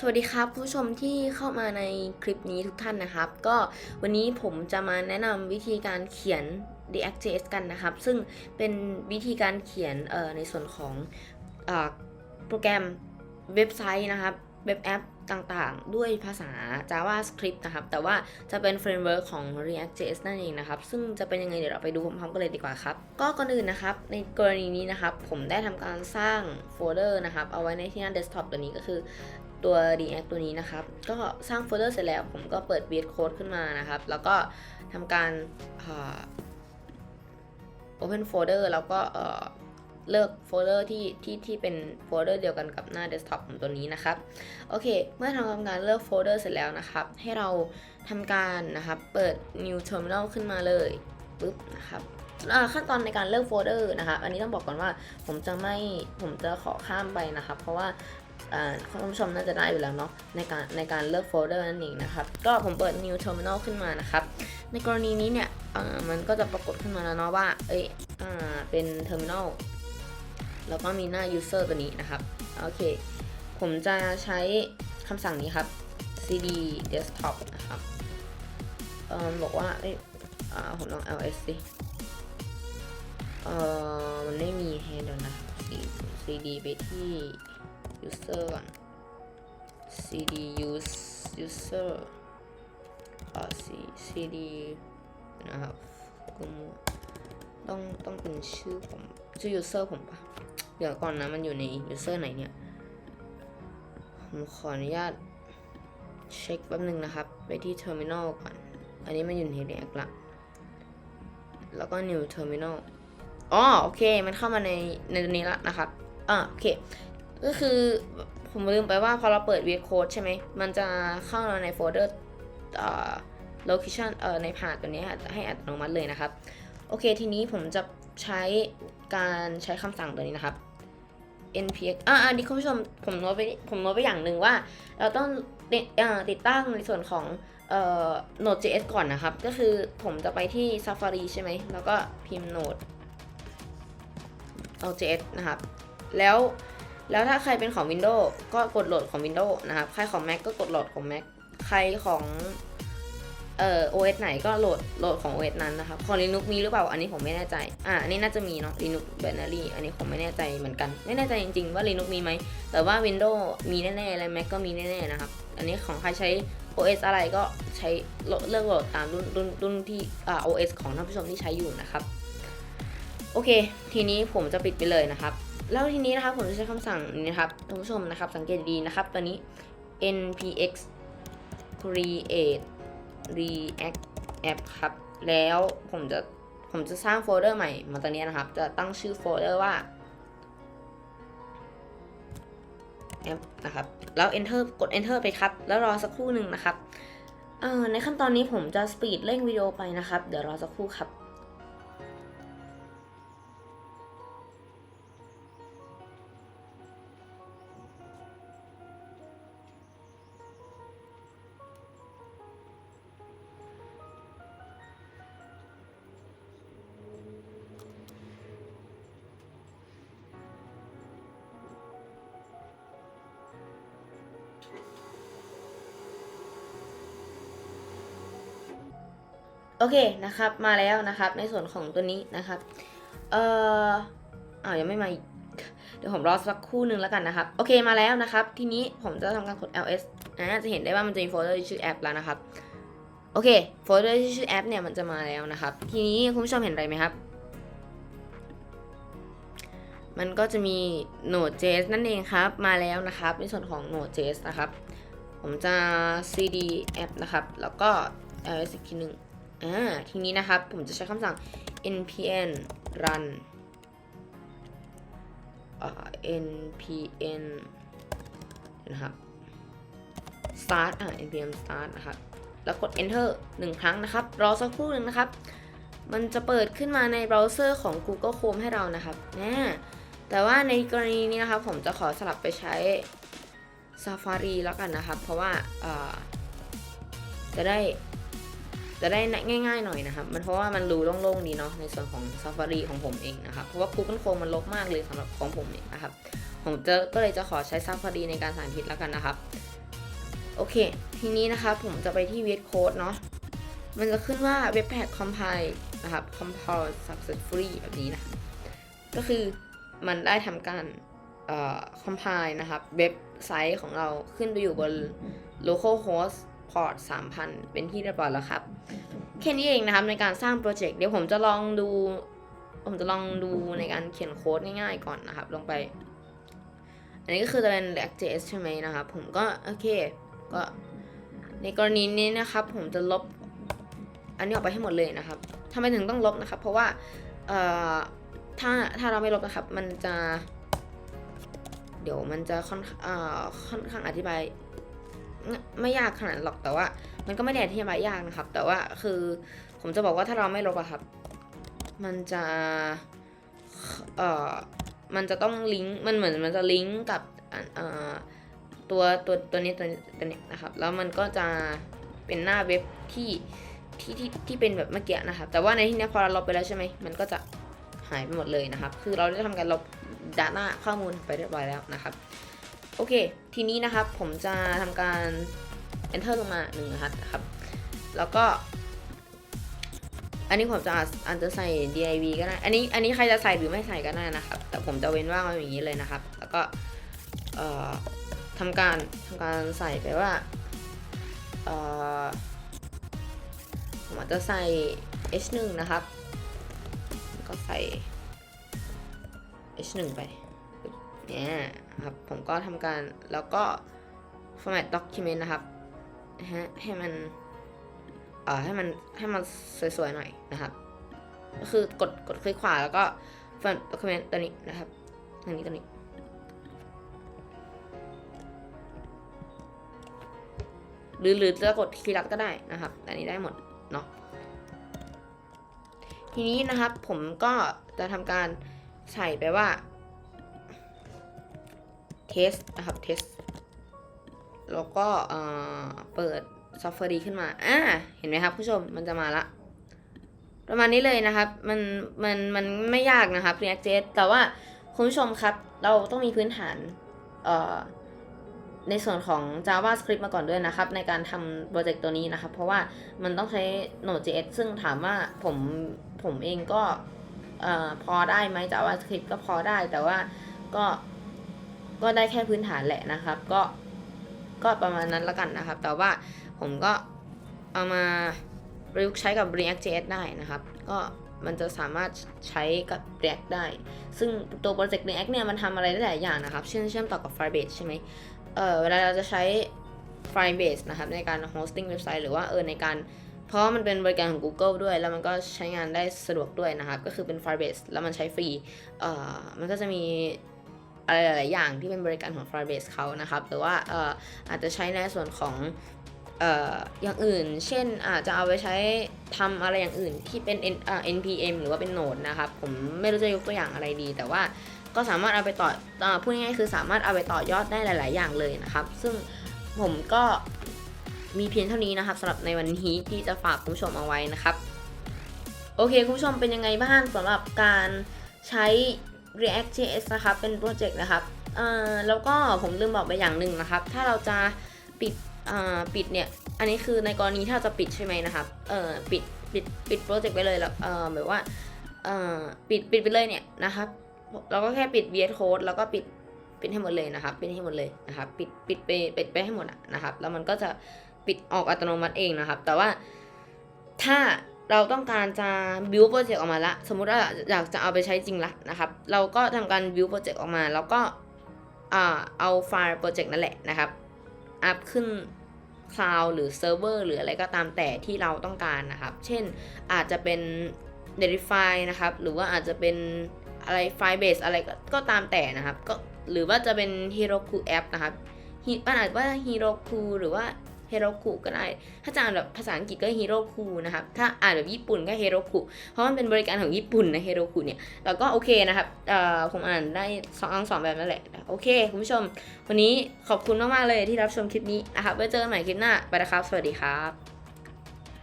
สวัสดีครับผู้ชมที่เข้ามาในคลิปนี้ทุกท่านนะครับ ก็วันนี้ผมจะมาแนะนำวิธีการเขียน React.js กันนะครับ ซึ่งเป็นวิธีการเขียนในส่วนของออโปรแกรมเว็บไซต์นะครับ เว็บแอปต่างๆ ด้วยภาษา JavaScript นะครับ แต่ว่าจะเป็นเฟรมเวิร์กของ React.js นั่นเองนะครับ ซึ่งจะเป็นยังไงเดี๋ยวเราไปดูพร้อมๆกันเลยดีกว่าครับ ก็ก่อนอื่นนะครับ ในกรณีนี้นะครับ ผมได้ทำการสร้างโฟลเดอร์นะครับ เอาไว้ในที่หน้าเดสก์ท็อปตัวนี้ก็คือ ตัว React ตัวนี้นะครับ ก็สร้างโฟลเดอร์เสร็จแล้ว ผมก็เปิด VS Code ขึ้นมานะครับ แล้วก็ทำการ Open Folder แล้วก็เลือกโฟลเดอร์ที่ที่ที่เป็นโฟลเดอร์เดียวกันกับหน้าเดสก์ท็อปของตัวนี้นะครับ โอเค เมื่อทำการเลือกโฟลเดอร์เสร็จแล้วนะครับ ให้เราทำการนะครับเปิด New Terminal ขึ้นมาเลยปุ๊บนะครับขั้นตอนในการเลือกโฟลเดอร์นะครับ อันนี้ต้องบอกก่อนว่าผมจะไม่ผมจะขอข้ามไปนะครับ เพราะว่า คุณผู้ชมน่าจะได้อยู่แล้วเนาะในการในการเลือกโฟลเดอร์นั่นเองนะครับ ก็ผมเปิด new terminal ขึ้นมานะครับ ในกรณีนี้เนี่ยมันก็จะปรากฏขึ้นมาแล้วเนาะว่า เอ้ยอเป็น terminal แล้วก็มีหน้า user ตัวนี้นะครับ โอเค ผมจะใช้คำสั่งนี้ครับ cd desktop นะครับออบอกว่าเอ้ยอ่าผมลอง ls สิเออมันไม่มีให้เดี๋ยวนะ cd ไปที่ user ก่อน cd use user อ่า c cd นะครับกูต้องต้องเป็นชื่อผมชื่อ user ผมปะเดี๋ยวก่อนนะมันอยู่ใน user ไหนเนี่ย ผมขออนุญาตเช็คแป๊บนึงนะครับ ไปที่ terminal ก่อน อันนี้มันอยู่ใน React ละแล้วก็ new terminal อ๋อโอเค มันเข้ามาในในตัวนี้ละนะครับอ่าโอเค ก็คือผมลืมไปว่าพอเราเปิด v code ใช่ไหม มันจะเข้ามาในโฟลเดอร์ location เอ่อในพาตัวนี้ให้อัตโนมัติเลยนะครับ โอเคทีนี้ผมจะใช้การใช้คำสั่งตัวนี้นะครับ npx อ่าอันนี้คุณผู้ชมผมโน้ตไปผมโน้ตไปอย่างหนึ่งว่า เราต้องติดติดตั้งในส่วนของเอ่อ Node.js ก่อนนะครับ ก็คือผมจะไปที่ Safari ใช่ไหม แล้วก็พิมพ์ Node Node.js นะครับ แล้ว แล้วถ้าใครเป็นของ Windows ก็กดโหลดของ Windows นะครับ ใครของ Mac ก็กดโหลดของ Mac ใครของเอ่อ OS ไหนก็โหลดโหลดของ OS นั้นนะครับ ของ Linux มีหรือเปล่า อันนี้ผมไม่แน่ใจ อ่า อันนี้น่าจะมีเนาะ Linux binary อันนี้ผมไม่แน่ใจเหมือนกัน ไม่แน่ใจจริงๆว่า Linux มีไหม แต่ว่า Windows มีแน่ๆ และ Mac ก็มีแน่ๆ นะครับ อันนี้ของใครใช้ OS อะไรก็ใช้เลือกโหลดตามรุ่นรุ่นรุ่นที่อ่า OS ของท่านผู้ชมที่ใช้อยู่นะครับ โอเค ทีนี้ผมจะปิดไปเลยนะครับ แล้วทีนี้นะครับผมจะใช้คำสั่งนี้นะครับท่านผู้ชมนะครับสังเกตดีนะครับตัวนี้ npx create react app ครับ แล้วผมจะผมจะสร้างโฟลเดอร์ใหม่มาตัวนี้นะครับ จะตั้งชื่อโฟลเดอร์ว่า app นะครับ แล้ว enter กด enter ไปครับ แล้วรอสักครู่หนึ่งนะครับในขั้นตอนนี้ผมจะสปีดเร่งวิดีโอไปนะครับ เดี๋ยวรอสักครู่ครับ โอเคนะครับมาแล้วนะครับ ในส่วนของตัวนี้นะครับ เอ่ออ้าวยังไม่มาอีกเดี๋ยวผมรอสักคู่หนึ่งแล้วกันนะครับ โอเคมาแล้วนะครับ ทีนี้ผมจะทำการกด ls นะจะเห็นได้ว่ามันจะมีโฟลเดอร์ชื่อแอปแล้วนะครับ โอเคโฟลเดอร์ชื่อแอปเนี่ยมันจะมาแล้วนะครับ ทีนี้คุณผู้ชมเห็นอะไรไหมครับ มันก็จะมี Node.js นั่นเองครับมาแล้วนะครับ ในส่วนของ Node.js นะครับ ผมจะ cd app นะครับ แล้วก็ ls อีกทีหนึ่ง อ่าทีนี้นะครับ ผมจะใช้คำสั่ง npm run npm นะครับ start อ่า npm start นะครับ แล้วกด enter หนึ่งครั้งนะครับ รอสักครู่หนึ่งนะครับ มันจะเปิดขึ้นมาในเบราว์เซอร์ของ Google Chrome ให้เรานะครับนะแต่ว่าในกรณีนี้นะครับ ผมจะขอสลับไปใช้ Safari แล้วกันนะครับ เพราะว่าจะได้ จะได้ง่าย ๆหน่อยนะครับ มันเพราะว่ามันรูโล่งๆดีเนาะในส่วนของ Safari ของผมเองนะครับ เพราะว่า Google Chrome มันลกมากเลยสำหรับของผมเองนะครับ ผมจะก็เลยจะขอใช้ Safari ในการสานพิษแล้วกันนะครับ โอเค ทีนี้นะครับผมจะไปที่เว็บโค้ดเนาะ มันจะขึ้นว่าเว็บแพ็กคอมไพล์นะครับ compile successfully แบบนี้นะ ก็คือมันได้ทำการเอ่อ compile นะครับ เว็บไซต์ของเราขึ้นไปอยู่บน local host Ford 3000 เป็นที่เรียบร้อยแล้วครับ แค่นี้เองนะครับในการสร้างโปรเจกต์เดี๋ยวผมจะลองดู ผมจะลองดูในการเขียนโค้ดง่ายๆก่อนนะครับ ลงไป อันนี้ก็คือจะเป็น React.js ใช่ไหมนะครับ ผมก็โอเค ก็ในกรณีนี้นะครับ ผมจะลบอันนี้ออกไปให้หมดเลยนะครับทำไมถึงต้องลบนะครับ เพราะว่าถ้าถ้าเราไม่ลบนะครับ มันจะ เดี๋ยวมันจะค่อนอค่อนข้างอธิบาย ไม่ไม่ยากขนาดหรอกแต่ว่า มันก็ไม่ได้อธิบายยากนะครับ แต่ว่าคือผมจะบอกว่าถ้าเราไม่ลบอะครับ มันจะเอ่อมันจะต้องลิงก์มันเหมือนมันจะลิงก์กับเอ่อตัวตัวตัวนี้ตัวนี้ตัวนี้นะครับ แล้วมันก็จะเป็นหน้าเว็บที่ที่ที่ที่เป็นแบบเมื่อกี้นะครับ แต่ว่าในที่เนี้ยพอเราลบไปแล้วใช่ไหมมันก็จะหายไปหมดเลยนะครับ คือเราได้ทำการลบ Data ข้อมูลไปเรียบร้อยแล้วนะครับ โอเค ทีนี้นะครับผมจะทำการ enter ลงมาหนึ่งนะครับแล้วก็ อันนี้ผมจะอาจจะใส่ div ก็ได้ อันนี้อันนี้ใครจะใส่หรือไม่ใส่ก็ได้นะครับ แต่ผมจะเว้นว่างไว้อย่างนี้เลยนะครับ แล้วก็ทำการทำการใส่ไปว่าผมอาจจะใส่ h1 นะครับ ก็ใส่ h1 ไปเนี่ย ครับ ผมก็ทำการแล้วก็ format document นะครับให้มันให้มันให้มันสวยๆหน่อยนะครับ ก็คือกดกดคลิกขวาแล้วก็ format document ตัวนี้นะครับตัวนี้ตัวนี้หรือหรือจะกดคีย์ลัดก็ได้นะครับ อันนี้ได้หมดเนาะทีนี้นะครับผมก็จะทำการใส่ไปว่า test นะครับ test แล้วก็เอ่อเปิด Safari ขึ้นมาอ่าเห็นไหมครับผู้ชมมันจะมาละ ประมาณนี้เลยนะครับ มันมันมันไม่ยากนะครับ React.js แต่ว่าคุณผู้ชมครับ เราต้องมีพื้นฐานเอ่อในส่วนของ JavaScript มาก่อนด้วยนะครับ ในการทำโปรเจกต์ตัวนี้นะครับ เพราะว่ามันต้องใช้ Node.js ซึ่งถามว่าผมผมเองก็เอ่อพอได้ไหม JavaScript ก็พอได้แต่ว่าก็ ก็ได้แค่พื้นฐานแหละนะครับ ก็ก็ประมาณนั้นละกันนะครับ แต่ว่าผมก็เอามาประยุกต์ใช้กับ React.js ได้นะครับ ก็มันจะสามารถใช้กับ React ได้ ซึ่งตัวโปรเจกต์ React เนี่ยมันทำอะไรได้หลายอย่างนะครับ เช่นเชื่อมต่อกับ Firebase ใช่ไหมเออเวลาเราจะใช้ Firebase นะครับในการ hosting เว็บไซต์หรือว่าเออในการเพราะมันเป็นบริการของ Google ด้วย แล้วมันก็ใช้งานได้สะดวกด้วยนะครับ ก็คือเป็น Firebase แล้วมันใช้ฟรี เอ่อ มันก็จะมี อะไรหลาย ๆ อย่างที่เป็นบริการของ Firebase เขานะครับ หรือว่าอออาจจะใช้ในส่วนของอย่างอื่น เช่นอาจจะเอาไปใช้ทำอะไรอย่างอื่นที่เป็น npm หรือว่าเป็น Node นะครับ ผมไม่รู้จะยกตัวอย่างอะไรดี แต่ว่าก็สามารถเอาไปต่ออพูดง่ายๆคือสามารถเอาไปต่อยอดได้หลาย ๆ อย่างเลยนะครับ ซึ่งผมก็มีเพียงเท่านี้นะครับสำหรับในวันนี้ที่จะฝากคุณผู้ชมเอาไว้นะครับ โอเคคุณผู้ชมเป็นยังไงบ้างสำหรับการใช้ React.js นะครับเป็นโปรเจกต์นะครับเอ่อแล้วก็ผมลืมบอกไปอย่างหนึ่งนะครับ ถ้าเราจะปิดอ่าปิดเนี่ย อันนี้คือในกรณีถ้าเราจะปิดใช่ไหมนะครับเออปิดปิดปิดโปรเจกต์ไปเลยแล้วเอ่อแบบว่าเออปิดปิดไปเลยเนี่ยนะครับเราก็แค่ปิด VS Code แล้วก็ปิดปิดให้หมดเลยนะครับ ปิดให้หมดเลยนะครับปิดปิดไปปิดไปให้หมดนะครับ แล้วมันก็จะปิดออกอัตโนมัติเองนะครับ แต่ว่าถ้า เราต้องการจะ build โปรเจกต์ออกมาละ สมมุติว่าอยากจะเอาไปใช้จริงละนะครับ เราก็ทำการ build โปรเจกต์ออกมา แล้วก็อ่าเอาไฟล์โปรเจกต์นั่นแหละนะครับ อัพขึ้น cloud หรือเซิร์ฟเวอร์หรืออะไรก็ตามแต่ที่เราต้องการนะครับ เช่นอาจจะเป็น Verify นะครับ หรือว่าอาจจะเป็นอะไรไฟล์ base อะไรก็ก็ตามแต่นะครับก็หรือว่าจะเป็น Heroku app นะครับมันอาจว่า Heroku หรือว่า เฮโรคุก็ได้ ถ้าจะอ่านแบบภาษาอังกฤษก็ฮิโรคุนะครับ ถ้าอ่านแบบญี่ปุ่นก็เฮโรคุ เพราะมันเป็นบริการของญี่ปุ่นนะเฮโรคุเนี่ย แล้วก็โอเคนะครับอ่อผมอ่านได้สองอังสองแบบนั่นแหละ โอเคคุณผู้ชม วันนี้ขอบคุณมากๆเลยที่รับชมคลิปนี้นะครับ ไว้เจอกันใหม่คลิปหน้า ไปนะครับ สวัสดีครับ